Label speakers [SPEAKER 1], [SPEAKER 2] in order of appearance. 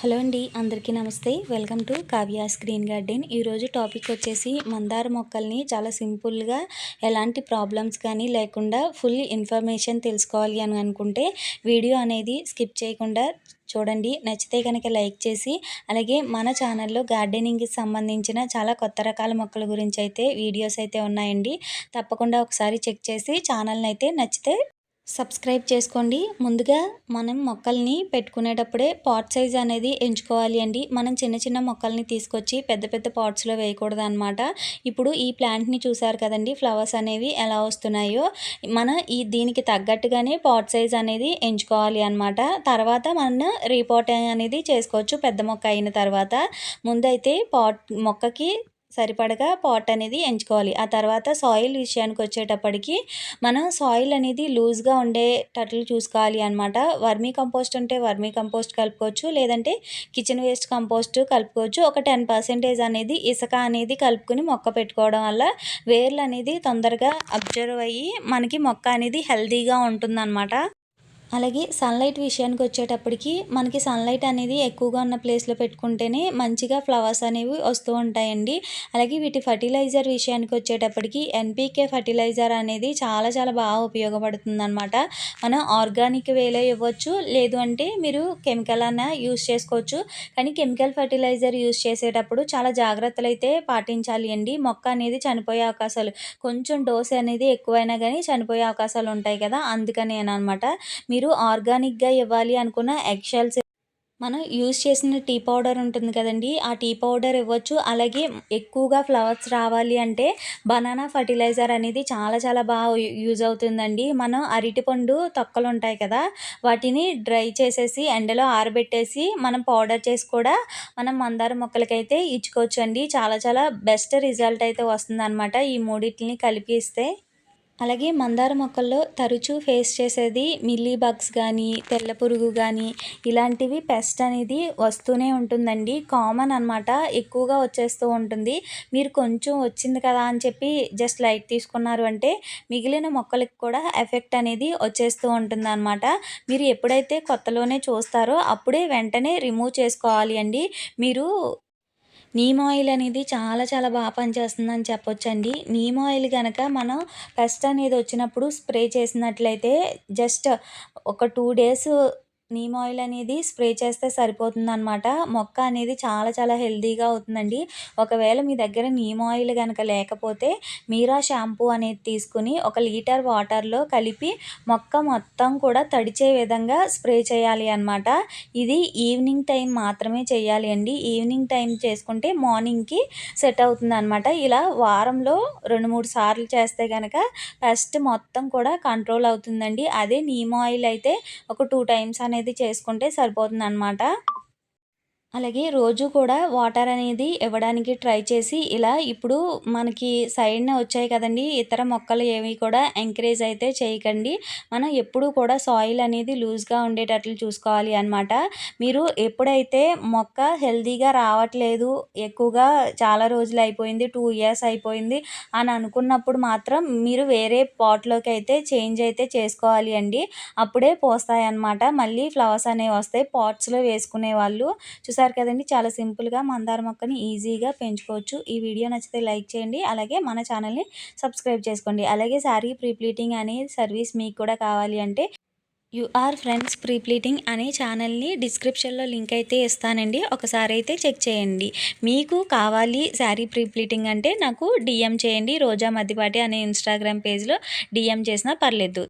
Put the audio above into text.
[SPEAKER 1] Hello అండి అందరికీ నమస్తే. Welcome to Kavya's green garden. ఈరోజు టాపిక్ వచ్చేసి మందార మొక్కల్ని చాలా సింపుల్గా ఎలాంటి ప్రాబ్లమ్స్ కానీ లేకుండా ఫుల్ ఇన్ఫర్మేషన్ తెలుసుకోవాలి అని అనుకుంటే వీడియో అనేది స్కిప్ చేయకుండా చూడండి. నచ్చితే కనుక లైక్ చేసి అలాగే మన ఛానల్లో గార్డెనింగ్కి సంబంధించిన చాలా కొత్త రకాల మొక్కల గురించి అయితే వీడియోస్ అయితే ఉన్నాయండి. తప్పకుండా ఒకసారి చెక్ చేసి ఛానల్ని అయితే నచ్చితే సబ్స్క్రైబ్ చేసుకోండి. ముందుగా మనం మొక్కల్ని పెట్టుకునేటప్పుడే పాట్ సైజ్ అనేది ఎంచుకోవాలి అండి. మనం చిన్న చిన్న మొక్కల్ని తీసుకొచ్చి పెద్ద పెద్ద పాట్స్లో వేయకూడదు అనమాట ఇప్పుడు ఈ ప్లాంట్ని చూసారు కదండి ఫ్లవర్స్ అనేవి ఎలా వస్తున్నాయో. మన ఈ దీనికి తగ్గట్టుగానే పాట్ సైజ్ అనేది ఎంచుకోవాలి అనమాట తర్వాత మనం రీపాట్ అనేది చేసుకోవచ్చు పెద్ద మొక్క అయిన తర్వాత. ముందైతే పాట్ మొక్కకి సరిపడగా పాట్ అనేది ఎంచుకోవాలి. ఆ తర్వాత సాయిల్ విషయానికి వచ్చేటప్పటికి మనం సాయిల్ అనేది లూజ్గా ఉండేటట్లు చూసుకోవాలి అనమాట వర్మీ కంపోస్ట్ ఉంటే వర్మీ కంపోస్ట్ కలుపుకోవచ్చు. లేదంటే కిచెన్ వేస్ట్ కంపోస్ట్ కలుపుకోవచ్చు. ఒక టెన్ పర్సెంటేజ్ అనేది ఇసుక అనేది కలుపుకుని మొక్క పెట్టుకోవడం వల్ల వేర్లు అనేది తొందరగా అబ్జర్వ్ అయ్యి మనకి మొక్క అనేది హెల్తీగా ఉంటుందన్నమాట. అలాగే సన్లైట్ విషయానికి వచ్చేటప్పటికి మనకి సన్లైట్ అనేది ఎక్కువగా ఉన్న ప్లేస్లో పెట్టుకుంటేనే మంచిగా ఫ్లవర్స్ అనేవి వస్తూ ఉంటాయండి. అలాగే వీటి ఫర్టిలైజర్ విషయానికి వచ్చేటప్పటికి ఎన్పికే ఫర్టిలైజర్ అనేది చాలా చాలా బాగా ఉపయోగపడుతుంది అనమాట మనం ఆర్గానిక్ వేలో ఇవ్వచ్చు లేదు అంటే మీరు కెమికల్ అన్న యూస్ చేసుకోవచ్చు. కానీ కెమికల్ ఫర్టిలైజర్ యూస్ చేసేటప్పుడు చాలా జాగ్రత్తలు అయితే పాటించాలి అండి. మొక్క అనేది చనిపోయే అవకాశాలు కొంచెం డోస్ అనేది ఎక్కువైనా కానీ చనిపోయే అవకాశాలు ఉంటాయి కదా అందుకని అనమాట మీరు ఆర్గానిక్గా ఇవ్వాలి అనుకున్న ఎగ్షెల్స్ మనం యూజ్ చేసిన టీ పౌడర్ ఉంటుంది కదండి ఆ టీ పౌడర్ ఇవ్వచ్చు. అలాగే ఎక్కువగా ఫ్లవర్స్ రావాలి అంటే బనానా ఫర్టిలైజర్ అనేది చాలా చాలా బాగా యూజ్ అవుతుందండి. మనం అరటిపండు తొక్కలు ఉంటాయి కదా వాటిని డ్రై చేసేసి ఎండలో ఆరబెట్టేసి మనం పౌడర్ చేసి కూడా మనం మందార మొక్కలకైతే ఇచ్చుకోవచ్చు అండి చాలా చాలా బెస్ట్ రిజల్ట్ అయితే వస్తుంది ఈ మూడింటిని కలిపి ఇస్తే. అలాగే మందార మొక్కల్లో తరచూ ఫేస్ చేసేది మిల్లీ బగ్స్ కానీ తెల్ల పురుగు కానీ ఇలాంటివి పెస్ట్ అనేది వస్తూనే ఉంటుందండి. కామన్ అనమాట ఎక్కువగా వచ్చేస్తూ ఉంటుంది. మీరు కొంచెం వచ్చింది కదా అని చెప్పి జస్ట్ లైట్ తీసుకున్నారు అంటే మిగిలిన మొక్కలకు కూడా ఎఫెక్ట్ అనేది వచ్చేస్తూ ఉంటుంది అనమాట మీరు ఎప్పుడైతే కొత్తలోనే చూస్తారో అప్పుడే వెంటనే రిమూవ్ చేసుకోవాలి అండి. మీరు నీమ్ ఆయిల్ అనేది చాలా చాలా బాగా పనిచేస్తుందని చెప్పొచ్చండి. నీమ్ ఆయిల్ కనుక మనం పెస్ట్ అనేది వచ్చినప్పుడు స్ప్రే చేసినట్లయితే జస్ట్ ఒక టూ డేస్ నీమ్ ఆయిల్ అనేది స్ప్రే చేస్తే సరిపోతుంది అనమాట మొక్క అనేది చాలా చాలా హెల్తీగా అవుతుందండి. ఒకవేళ మీ దగ్గర నీమ్ ఆయిల్ కనుక లేకపోతే మీరా షాంపూ అనేది తీసుకుని ఒక లీటర్ వాటర్లో కలిపి మొక్క మొత్తం కూడా తడిచే విధంగా స్ప్రే చేయాలి అనమాట ఇది ఈవినింగ్ టైం మాత్రమే చేయాలి అండి. ఈవినింగ్ టైం చేసుకుంటే మార్నింగ్కి సెట్ అవుతుంది అనమాట ఇలా వారంలో రెండు మూడు సార్లు చేస్తే కనుక పెస్ట్ మొత్తం కూడా కంట్రోల్ అవుతుందండి. అదే నీమ్ ఆయిల్ అయితే ఒక టూ టైమ్స్ అనేది అనేది చేసుకుంటే సరిపోతుంది అనమాట అలాగే రోజు కూడా వాటర్ అనేది ఇవ్వడానికి ట్రై చేసి ఇలా ఇప్పుడు మనకి సైడ్న వచ్చాయి కదండి. ఇతర మొక్కలు ఏవి కూడా ఎంకరేజ్ అయితే చేయకండి. మనం ఎప్పుడు కూడా సాయిల్ అనేది లూజ్గా ఉండేటట్లు చూసుకోవాలి అనమాట మీరు ఎప్పుడైతే మొక్క హెల్దీగా రావట్లేదు ఎక్కువగా చాలా రోజులు అయిపోయింది టూ ఇయర్స్ అయిపోయింది అని అనుకున్నప్పుడు మాత్రం మీరు వేరే పాట్లోకి అయితే చేంజ్ అయితే చేసుకోవాలి అండి. అప్పుడే పోస్తాయి అన్నమాట. మళ్ళీ ఫ్లవర్స్ అనేవి వస్తాయి. పాట్స్లో వేసుకునే వాళ్ళు చూసారు కదండి చాలా సింపుల్గా మందార మొక్కని ఈజీగా పెంచుకోవచ్చు. ఈ వీడియో నచ్చితే లైక్ చేయండి అలాగే మన ఛానల్ని సబ్స్క్రైబ్ చేసుకోండి. అలాగే శారీ ప్రీప్లీటింగ్ అనే సర్వీస్ మీకు కూడా కావాలి అంటే యూఆర్ ఫ్రెండ్స్ ప్రీప్లీటింగ్ అనే ఛానల్ని డిస్క్రిప్షన్లో లింక్ అయితే ఇస్తానండి. ఒకసారి అయితే చెక్ చేయండి. మీకు కావాలి శారీ ప్రీప్లీటింగ్ అంటే నాకు డిఎం చేయండి. రోజా మధ్యపాటి అనే ఇన్స్టాగ్రామ్ పేజ్లో డిఎం చేసినా పర్లేదు.